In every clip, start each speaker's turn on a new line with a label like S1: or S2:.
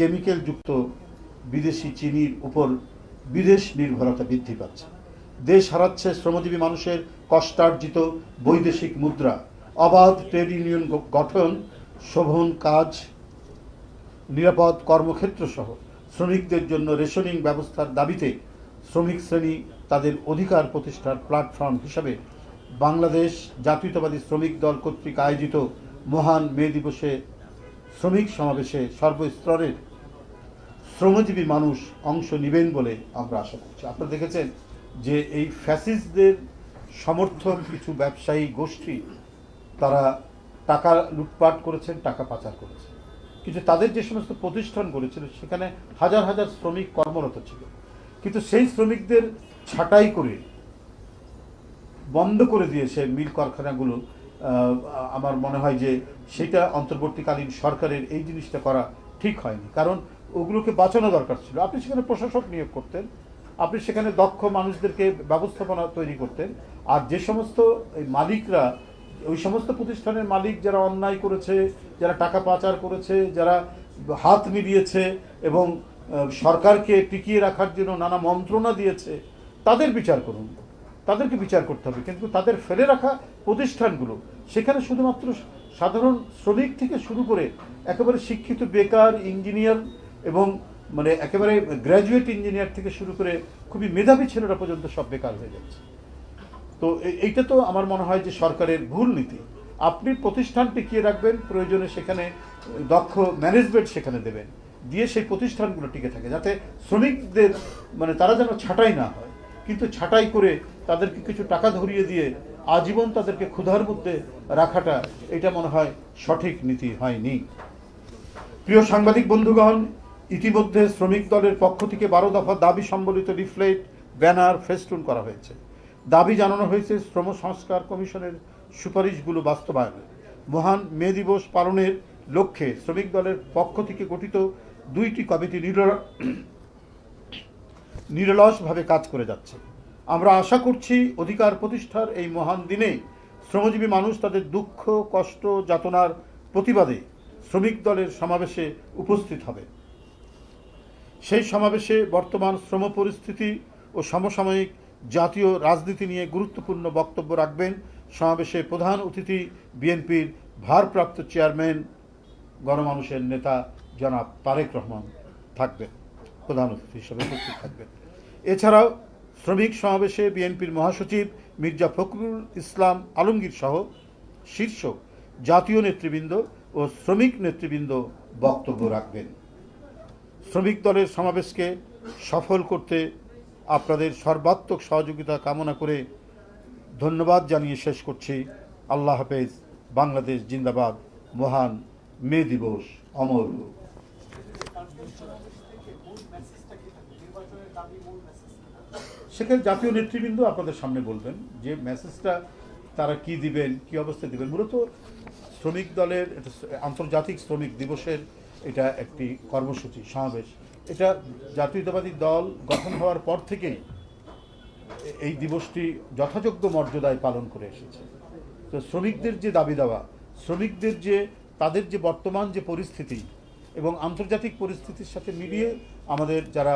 S1: কেমিক্যালযুক্ত বিদেশি চিনির উপর বিদেশ নির্ভরতা বৃদ্ধি পাচ্ছে। দেশ হারাচ্ছে শ্রমজীবী মানুষের কষ্টার্জিত বৈদেশিক মুদ্রা। অবাধ ট্রেড ইউনিয়ন গঠন, শোভন কাজ, নিরাপদ কর্মক্ষেত্র সহ শ্রমিকদের জন্য রেশনিং ব্যবস্থার দাবিতে শ্রমিক শ্রেণি তাদের অধিকার প্রতিষ্ঠার প্ল্যাটফর্ম হিসাবে বাংলাদেশ জাতীয়তাবাদী শ্রমিক দল কর্তৃক আয়োজিত মহান মে দিবসে শ্রমিক সমাবেশে সর্বস্তরের শ্রমজীবী মানুষ অংশ নেবেন বলে আমরা আশা করছি। আপনারা দেখেছেন যে এই ফ্যাসিস্টদের সমর্থক কিছু ব্যবসায়ী গোষ্ঠী, তারা টাকা লুটপাট করেছেন, টাকা পাচার করেছেন। কিন্তু তাদের যে সমস্ত প্রতিষ্ঠান গড়েছিল, সেখানে হাজার হাজার শ্রমিক কর্মরত ছিল। কিন্তু সেই শ্রমিকদের ছাঁটাই করে, বন্ধ করে দিয়েছে মিল কারখানাগুলো আমার মনে হয় যে সেটা অন্তর্বর্তীকালীন সরকারের এই জিনিসটা করা ঠিক হয়নি। কারণ ওগুলোকে বাঁচানো দরকার ছিল। আপনি সেখানে প্রশাসক নিয়োগ করতেন, আপনি সেখানে দক্ষ মানুষদেরকে ব্যবস্থাপনা তৈরি করতেন, আর যে সমস্ত মালিকরা, ওই সমস্ত প্রতিষ্ঠানের মালিক যারা অন্যায় করেছে, যারা টাকা পাচার করেছে, যারা হাত মিলিয়েছে এবং সরকারকে টিকিয়ে রাখার জন্য নানা মন্ত্রণা দিয়েছে, তাদের বিচার করুন। তাদেরকে বিচার করতে হবে, কিন্তু তাদের ফেলে রাখা প্রতিষ্ঠানগুলো, সেখানে শুধুমাত্র সাধারণ শ্রমিক থেকে শুরু করে একেবারে শিক্ষিত, বেকার, ইঞ্জিনিয়ার এবং মানে একেবারে গ্র্যাজুয়েট ইঞ্জিনিয়ার থেকে শুরু করে খুবই মেধাবী ছেলেরা পর্যন্ত সব বেকার হয়ে যাচ্ছে। তো এইটা তো আমার মনে হয় যে সরকারের ভুল নীতি। আপনি প্রতিষ্ঠান টিকিয়ে রাখবেন, প্রয়োজনে সেখানে দক্ষ ম্যানেজমেন্ট সেখানে দেবেন। দিয়ে সেই প্রতিষ্ঠানগুলো টিকে থাকে যাতে শ্রমিকদের মানে তারা যেন ছাঁটাই না হয়। কিন্তু ছাঁটাই করে তাদেরকে কিছু টাকা ধরিয়ে দিয়ে আজীবন তাদেরকে ক্ষুধার মধ্যে রাখাটা, এটা মনে হয় সঠিক নীতি হয়নি। প্রিয় সাংবাদিক বন্ধুগণ ইতিমধ্যে শ্রমিক দলের পক্ষ থেকে বারো দফা দাবি সম্বলিত লিফলেট, ব্যানার ফেস্টুন করা হয়েছে। দাবি জানানো হয়েছে শ্রম সংস্কার কমিশনের সুপারিশগুলো বাস্তবায়নে মহান মে দিবস পালনের লক্ষ্যে শ্রমিক দলের পক্ষ থেকে গঠিত দুইটি কমিটি নির- নিরলসভাবে কাজ করে যাচ্ছে। আমরা আশা করছি অধিকার প্রতিষ্ঠার এই মহান দিনে শ্রমজীবী মানুষ তাদের দুঃখ, কষ্ট, যাতনার প্রতিবাদে শ্রমিক দলের সমাবেশে উপস্থিত হবে। সেই সমাবেশে বর্তমান শ্রম পরিস্থিতি ও সমসাময়িক জাতীয় রাজনীতি নিয়ে গুরুত্বপূর্ণ বক্তব্য রাখবেন সমাবেশে প্রধান অতিথি বিএনপির ভারপ্রাপ্ত চেয়ারম্যান, গণমানুষের নেতা জনাব তারেক রহমান থাকবেন, প্রধান অতিথি হিসেবে উপস্থিত থাকবেন। এছাড়াও শ্রমিক সমাবেশে বিএনপির মহাসচিব মির্জা ফখরুল ইসলাম আলমগীর সহ শীর্ষ জাতীয় নেতৃবৃন্দ ও শ্রমিক নেতৃবৃন্দ বক্তব্য রাখবেন। শ্রমিক দলের সমাবেশকে সফল করতে আপনাদের সর্বাত্মক সহযোগিতা কামনা করে ধন্যবাদ জানিয়ে শেষ করছি। আল্লাহ হাফেজ। বাংলাদেশ জিন্দাবাদ। মহান মে দিবস। অমর সেখানে জাতীয় নেতৃবৃন্দ আপনাদের সামনে বলবেন যে মেসেজটা তারা কি দিবেন, কি অবস্থায় দিবেন? মূলত শ্রমিক দলের আন্তর্জাতিক শ্রমিক দিবসের এটা একটি কর্মসূচি, সমাবেশ। এটা জাতীয়তাবাদী দল গঠন হওয়ার পর থেকেই এই দিবসটি যথাযোগ্য মর্যাদায় পালন করে এসেছে। তো শ্রমিকদের যে দাবি দেওয়া, শ্রমিকদের যে, তাদের যে বর্তমান যে পরিস্থিতি এবং আন্তর্জাতিক পরিস্থিতির সাথে মিলিয়ে আমাদের যারা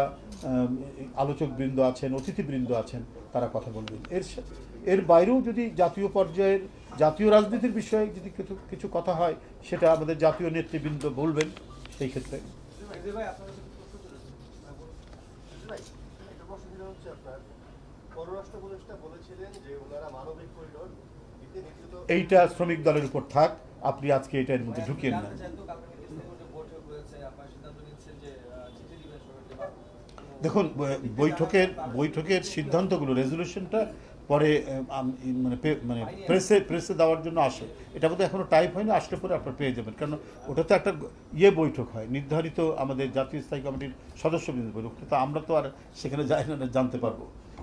S1: আলোচকবৃন্দ আছেন, অতিথিবৃন্দ আছেন, তারা কথা বলবেন। এর এর বাইরেও যদি জাতীয় পর্যায়ের, জাতীয় রাজনীতির বিষয়ে যদি কিছু কিছু কথা হয়, সেটা আমাদের জাতীয় নেতৃবৃন্দ বলবেন। এইটা শ্রমিক দলের উপর থাক আপনি আজকে এটার মধ্যে ঢুকিয়ে না
S2: জানতে চান তো কালকে মিছিল করতে বৈঠক রয়েছে আপনারা সিদ্ধান্ত নিচ্ছেন যে আহ, চিঠি দিবেন সবাইকে বা কোনো-
S1: দেখুন বৈঠকের বৈঠকের সিদ্ধান্তগুলো রেজলিউশনটা পরে মানে মানে প্রেসে প্রেসে দেওয়ার জন্য আসে। এটা বোধহয় এখনও টাইপ হয়নি, আসলে পরে আপনারা পেয়ে যাবেন। কারণ ওটা তো একটা ইয়ে বৈঠক হয়, নির্ধারিত আমাদের জাতীয় স্থায়ী কমিটির সদস্যবৃন্দ বৈঠক। তো আমরা তো আর সেখানে যাই না জানতে পারব।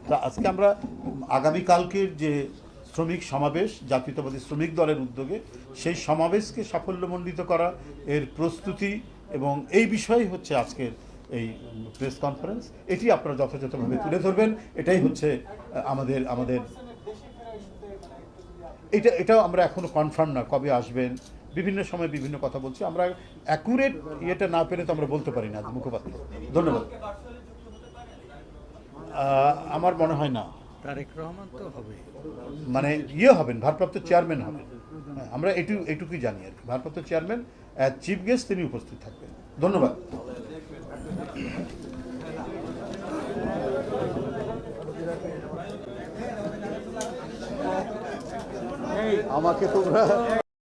S1: তা আজকে আমরা আগামীকালকের যে শ্রমিক সমাবেশ, জাতীয়তাবাদী শ্রমিক দলের উদ্যোগে, সেই সমাবেশকে সাফল্যমণ্ডিত করা এর প্রস্তুতি এবং এই বিষয়ই হচ্ছে আজকের এই প্রেস কনফারেন্স এটি আপনারা যথাযথভাবে তুলে ধরবেন। এটাই হচ্ছে আমাদের আমাদের এটা এটাও আমরা এখনও কনফার্ম না কবে আসবেন। বিভিন্ন সময় বিভিন্ন কথা বলছি। আমরা অ্যাকুরেট ইয়েটা না পেলে তো আমরা বলতে পারি না মুখপাত্র ধন্যবাদ। আমার মনে হয় না।
S3: তারেক রহমান তো হবে।
S1: মানে ইয়ে হবেন ভারপ্রাপ্ত চেয়ারম্যান হবেন। হ্যাঁ, আমরা এটু এটুকুই জানি আর কি। ভারপ্রাপ্ত চেয়ারম্যান চিফ গেস্ট তিনি উপস্থিত থাকবেন। ধন্যবাদ। acostumbrado.